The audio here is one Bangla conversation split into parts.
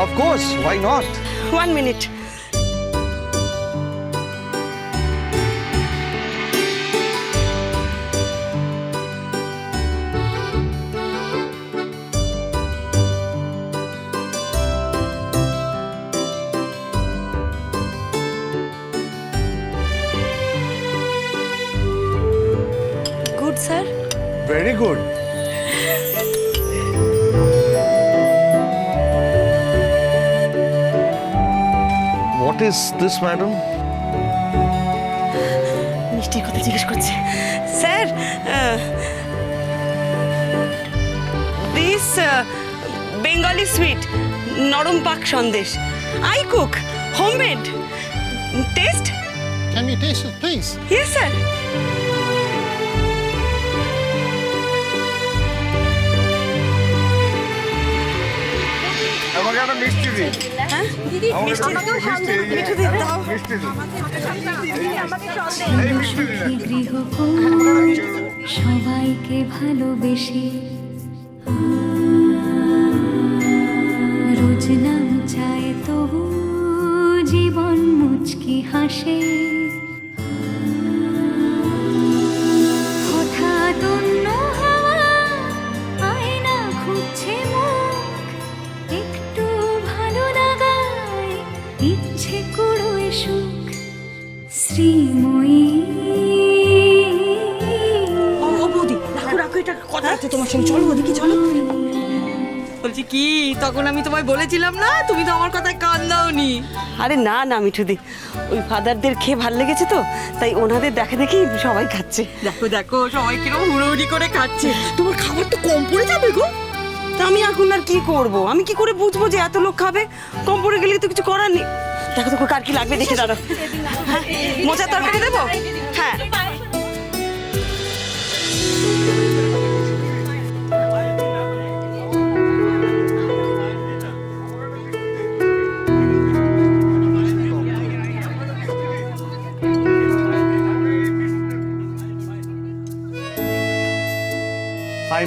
Of course, why not? One minute. Good, sir. Very good. What is this madam মিষ্টির কথা জিজ্ঞেস করছে। স্যার দিস বেঙ্গলি সুইট নরম পাক sandesh. I cook homemade taste Can we taste it, please? Yes sir আমাকে একটা মিষ্টি দিন। হ্যাঁ? মিঠু দাও সবাইকে ভালোবেসে। রোজ নাম চায় তবু জীবন মুচকি হাসে। কথা আছে তোমার সঙ্গে। চলো ওদিকে চলো। বলছি কি তখন আমি তোমায় বলেছিলাম না? তুমি তো আমার কথায় কান দাওনি। আরে না না মিঠুদি ওই ফাদারদের খেয়ে ভালো লেগেছে তো তাই ওনাদের দেখা দেখি সবাই খাচ্ছে। দেখো দেখো সবাই কীরকম হুড়োহুড়ি করে খাচ্ছে। তোমার খাবার তো কম পড়ে যাবে গো। তা আমি এখন আর কি করব? আমি কি করে বুঝব যে এত লোক খাবে? কম পড়ে গেলে তো কিছু করার নেই। দেখো তো কার কি লাগবে, দেখে দাঁড়ো হ্যাঁ মোচার তরকারি দেবো? হ্যাঁ।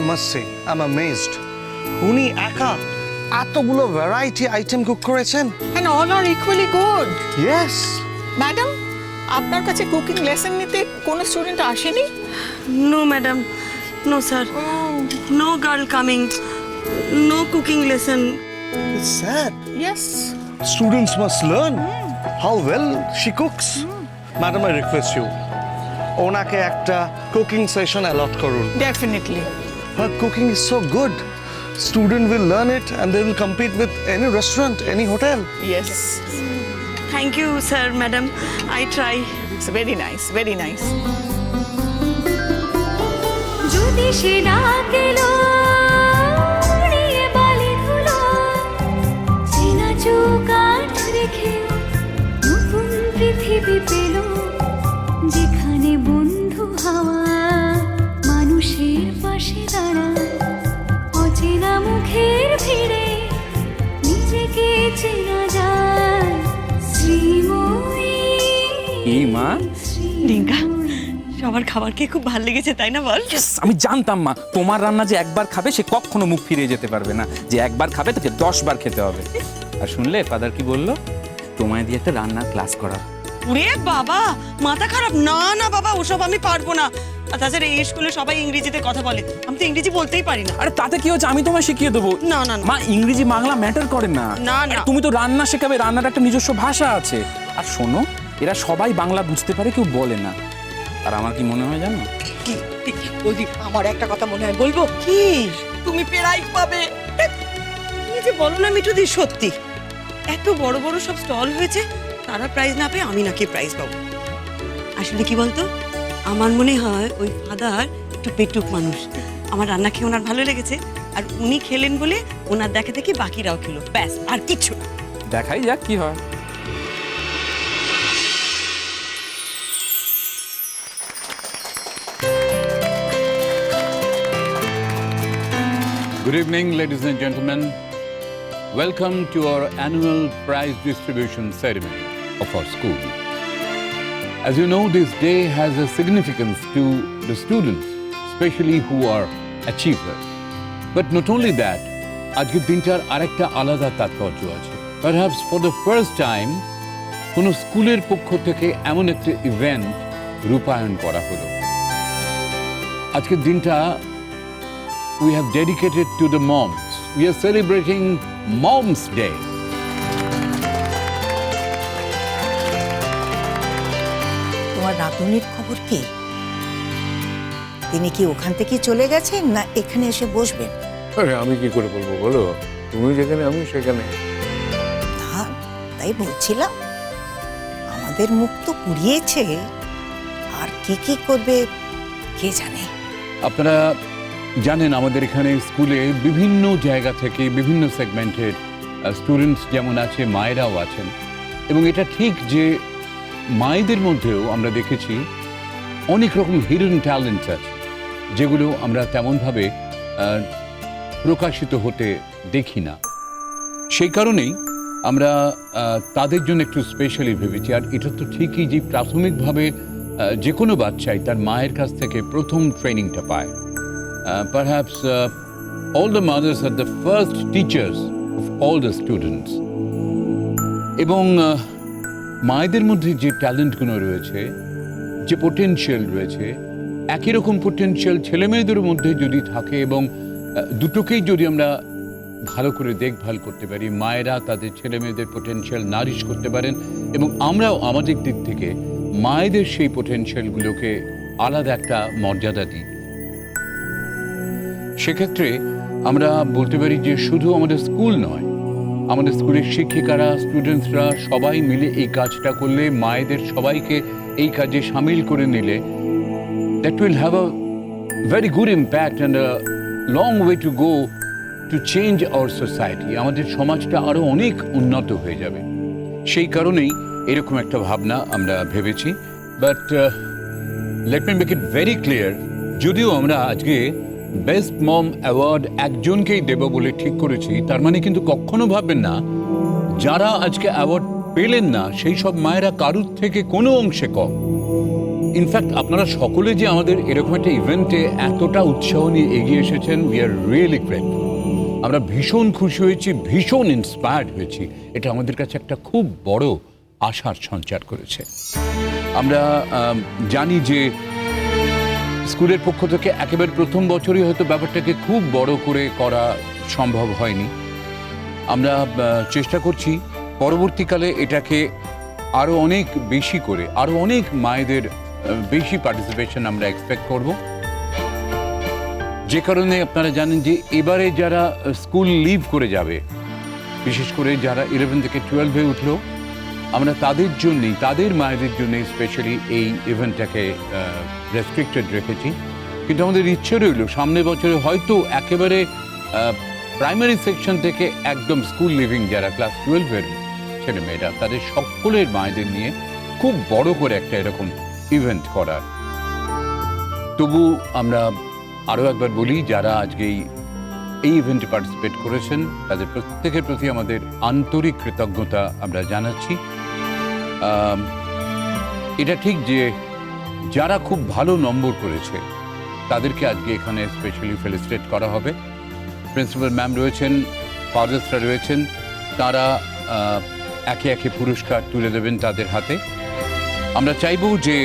Must say I am amazed উনি একা এতগুলো ভ্যারাইটি আইটেম কুক করেছেন? And all are equally good. Yes madam আপনার কাছে কুকিং লেসন নিতে কোনো স্টুডেন্ট আসেনি? No madam no sir no girl coming no cooking lesson sad yes students must learn how well she cooks. Madam, I request you. ওনাকে একটা কুকিং সেশন অ্যালট করুন। Definitely Her cooking is so good. Student will learn it and they will compete with any restaurant, any hotel. Yes thank you sir madam I try it's very nice very nice যদি সে ডাকেলো উড়িয়ে বালি ধুলো চেনা চোখ আট রেখে নতুন পৃথিবী পেল যেখানে বন্ধু হাওয়া মানুষের পাশে দাঁড়ায়। মা। ডিঙ্কা সবার খাবার খেয়ে খুব ভালো লেগেছে তাই না বল? আমি জানতাম মা তোমার রান্না যে একবার খাবে সে কখনো মুখ ফিরিয়ে যেতে পারবে না। যে একবার খাবে তাকে দশ বার খেতে হবে। আর শুনলে ফাদার কি বলল? তোমায় দিয়ে একটা রান্নার ক্লাস করা ওরে বাবা মাথা খারাপ। না না বাবা ওসব আমি পারব না। আর তাছাড়া এই স্কুলে সবাই ইংরেজিতে কথা বলে। আমি তো ইংরেজি বলতেই পারি না। আরে তাতে কি হচ্ছে? আমি তোমায় শিখিয়ে দেবো। না, না, না। মা ইংরেজি বাংলা ম্যাটার করে না। না, না। তুমি তো রান্না শেখাবে রান্নার একটা নিজস্ব ভাষা আছে। আর শোনো এরা সবাই বাংলা বুঝতে পারে কেউ বলে না। আর আমার কি মনে হয় জানো? বৌদি আমার একটা কথা মনে হয় বলব? কি? তুমি প্রাইজ পাবে। কি যে বলো না মিঠুদি সত্যি। এত বড় বড় সব স্টল হয়েছে তারা প্রাইজ না পেয়ে আমি নাকি প্রাইজ পাবো। আসলে কি বলতো? আমার মনে হয় ওই ফাদার একটু পেটুক মানুষ। আমার রান্না খেয়ে ওনার ভালো লেগেছে আর উনি খেলেন বলে ওনার দেখা দেখি বাকিরাও খেলো। ব্যাস আর কিচ্ছু না। দেখাই যাক কি হয়। Good evening, ladies and gentlemen. Welcome to our annual prize distribution ceremony of our school. As you know, this day has a significance to the students, especially who are achievers. But not only that, আজকের দিনটার আরেকটা আলাদা তাৎপর্য আছে perhaps for the first time কোনো স্কুলের পক্ষ থেকে এমন একটা ইভেন্ট রূপায়ণ করা হলো আজকের দিনটা we have dedicated to the moms we are celebrating moms day তোমার নাতনির খবর কি? তিনি কি ওখান থেকে চলে গেছেন না এখানে এসে বসবেন? আরে আমি কি করে বলব বলো? তুমি যেখানে আমি সেখানে। তাই বলছিলাম। আমাদের মুখ তো পুড়িয়েছে। আর কি কি করবে কে জানে? আপনারা জানেন, আমাদের এখানে স্কুলে বিভিন্ন জায়গা থেকে বিভিন্ন সেগমেন্টের স্টুডেন্টস যেমন আছে, মায়েরাও আছেন। এবং এটা ঠিক যে মায়েদের মধ্যেও আমরা দেখেছি অনেক রকম হিডেন ট্যালেন্টস আছে, যেগুলো আমরা তেমনভাবে প্রকাশিত হতে দেখি না। সেই কারণেই আমরা তাদের জন্য একটু স্পেশালি ভেবেছি। আর এটা তো ঠিকই যে প্রাথমিকভাবে যে কোনো বাচ্চাই তার মায়ের কাছ থেকে প্রথম ট্রেনিংটা পায়। Perhaps all the mothers are the first teachers of all the students এবং আহ, মায়েদের মধ্যে যে ট্যালেন্টগুলো রয়েছে যে পোটেনশিয়াল রয়েছে একই রকম পোটেনশিয়াল ছেলে মেয়েদের মধ্যে যদি থাকে এবং দুটোকেই যদি আমরা ভালো করে দেখভাল করতে পারি মায়েরা তাদের ছেলে মেয়েদের পোটেনশিয়াল নারিশ করতে পারেন এবং আমরাও আমাদের দিক থেকে মায়েদের সেই পোটেনশিয়ালগুলোকে আলাদা একটা মর্যাদা দিই সেক্ষেত্রে আমরা বলতে পারি যে শুধু আমাদের স্কুল নয়, আমাদের স্কুলের শিক্ষিকারা স্টুডেন্টসরা সবাই মিলে এই কাজটা করলে, মায়েদের সবাইকে এই কাজে সামিল করে নিলে that will have a very good impact and a long way to go to change our society আমাদের সমাজটা আরও অনেক উন্নত হয়ে যাবে। সেই কারণেই এরকম একটা ভাবনা আমরা ভেবেছি। But let me make it very clear যদিও আমরা আজকে বেস্ট মম অ্যাওয়ার্ড একজনকেই দেব বলে ঠিক করেছি, তার মানে কিন্তু কখনো ভাববেন না, যারা আজকে অ্যাওয়ার্ড পেলেন না, সেই সব মায়েরা কারুর থেকে কোনো অংশে কম। ইনফ্যাক্ট আপনারা সকলে যে আমাদের এরকম একটা ইভেন্টে এতটা উৎসাহ নিয়ে এগিয়ে এসেছেন উই আর রিয়েলি গ্রেটফুল আমরা ভীষণ খুশি হয়েছি, ভীষণ ইন্সপায়ার্ড হয়েছি। এটা আমাদের কাছে একটা খুব বড় আশার সঞ্চার করেছে। আমরা জানি যে স্কুলের পক্ষ থেকে একেবারে প্রথম বছরই হয়তো ব্যাপারটাকে খুব বড় করে করা সম্ভব হয়নি। আমরা চেষ্টা করছি পরবর্তীকালে এটাকে আরও অনেক বেশি করে আরও অনেক মায়েদের বেশি পার্টিসিপেশন আমরা এক্সপেক্ট করব। যে কারণে আপনারা জানেন যে এবারে যারা স্কুল লিভ করে যাবে, বিশেষ করে যারা ইলেভেন থেকে টুয়েলভে উঠল আমরা তাদের জন্যই, তাদের মায়েদের জন্য স্পেশালি এই ইভেন্টটাকে রেস্ট্রিক্টেড রেখেছি। কিন্তু আমাদের ইচ্ছে রইল, সামনে বছরে হয়তো একেবারে প্রাইমারি সেকশন থেকে একদম স্কুল লিভিং যারা ক্লাস টুয়েলভের ছেলে মেয়েরা, তাদের সকলের মায়েদের নিয়ে খুব বড় করে একটা এরকম ইভেন্ট করার। তবু আমরা আরও একবার বলি, যারা আজকে এই ইভেন্টে পার্টিসিপেট করেছেন, তাদের প্রত্যেকের প্রতি আমাদের আন্তরিক কৃতজ্ঞতা আমরা জানাচ্ছি। এটা ঠিক যে যারা খুব ভালো নম্বর করেছে, তাদেরকে আজকে এখানে স্পেশালি ফেলিস্ট্রেট করা হবে। প্রিন্সিপাল ম্যাম রয়েছেন ফাদার্সরা রয়েছেন, তারা একে একে পুরস্কার তুলে দেবেন তাদের হাতে। আমরা চাইব যে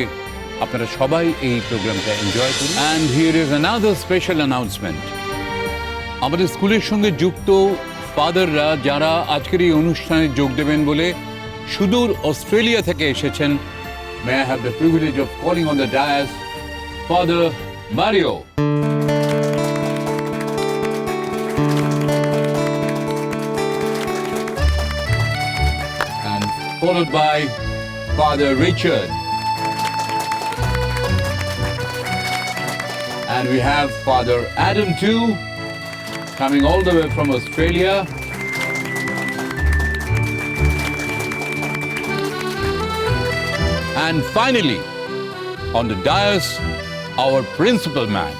আপনারা সবাই এই প্রোগ্রামটা এনজয় করুন। And here is another special announcement আমাদের স্কুলের সঙ্গে যুক্ত ফাদাররা যারা আজকের এই অনুষ্ঠানে যোগ দেবেন বলে সুদূর অস্ট্রেলিয়া থেকে এসেছেন may I have the privilege of calling on the dais father Mario and followed by Father Richard. And we have Father Adam too, coming all the way from Australia. And finally, on the dais, our principal man.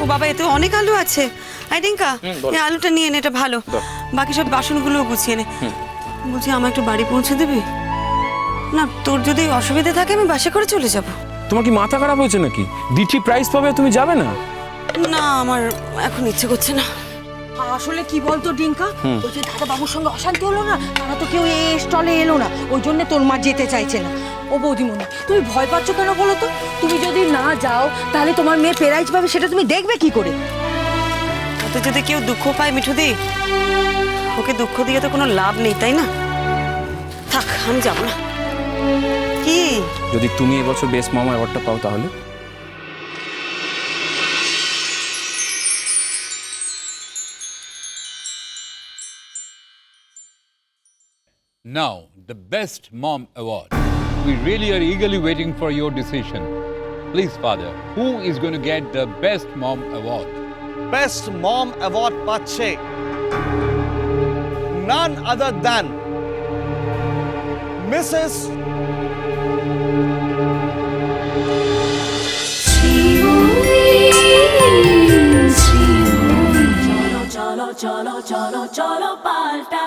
ও বাবা এতে অনেক আলু আছে। আই রিঙ্কা এই আলুটা নিয়ে নে এটা ভালো। বাকি সব বাসনগুলো গুছিয়ে নে। বলছি আমার একটু বাড়ি পৌঁছে দেবে? না তোর যদি অসুবিধা থাকে আমি বাসে করে চলে যাব। তোমার কি মাথা খারাপ হয়েছে নাকি? দিঠি প্রাইজ পাবে তুমি যাবে না? না আমার এখন ইচ্ছে করছে না। আসলে কি বলতো ডিঙ্কা? ওই যে দাদা বাবুর সঙ্গে অশান্তি হলো না তারা তো কেউ এই স্টলে এলো না ওই জন্য তোর মা যেতে চাইছে না। ও বৌদিমণি তুমি ভয় পাচ্ছ কেন বলো তো? তুমি যদি না যাও তাহলে তোমার মেয়ে প্রাইজ পাবে সেটা তুমি দেখবে কি করে? ওতে যদি কেউ দুঃখ পায় মিঠুদি ওকে দুঃখ দিয়ে তো কোনো লাভ নেই তাই না? থাক আমি যাব না। কি? যদি তুমি এবছর বেস্ট মম অ্যাওয়ার্ডটা পাও তাহলে? Now, the Best Mom Award. We really are eagerly waiting for your decision. Please, Father, who is going to get the Best Mom Award? Best mom award পাচ্ছে নান আদার দ্যান মিসেস চলো চলো চলো চলো চলো পাল্টা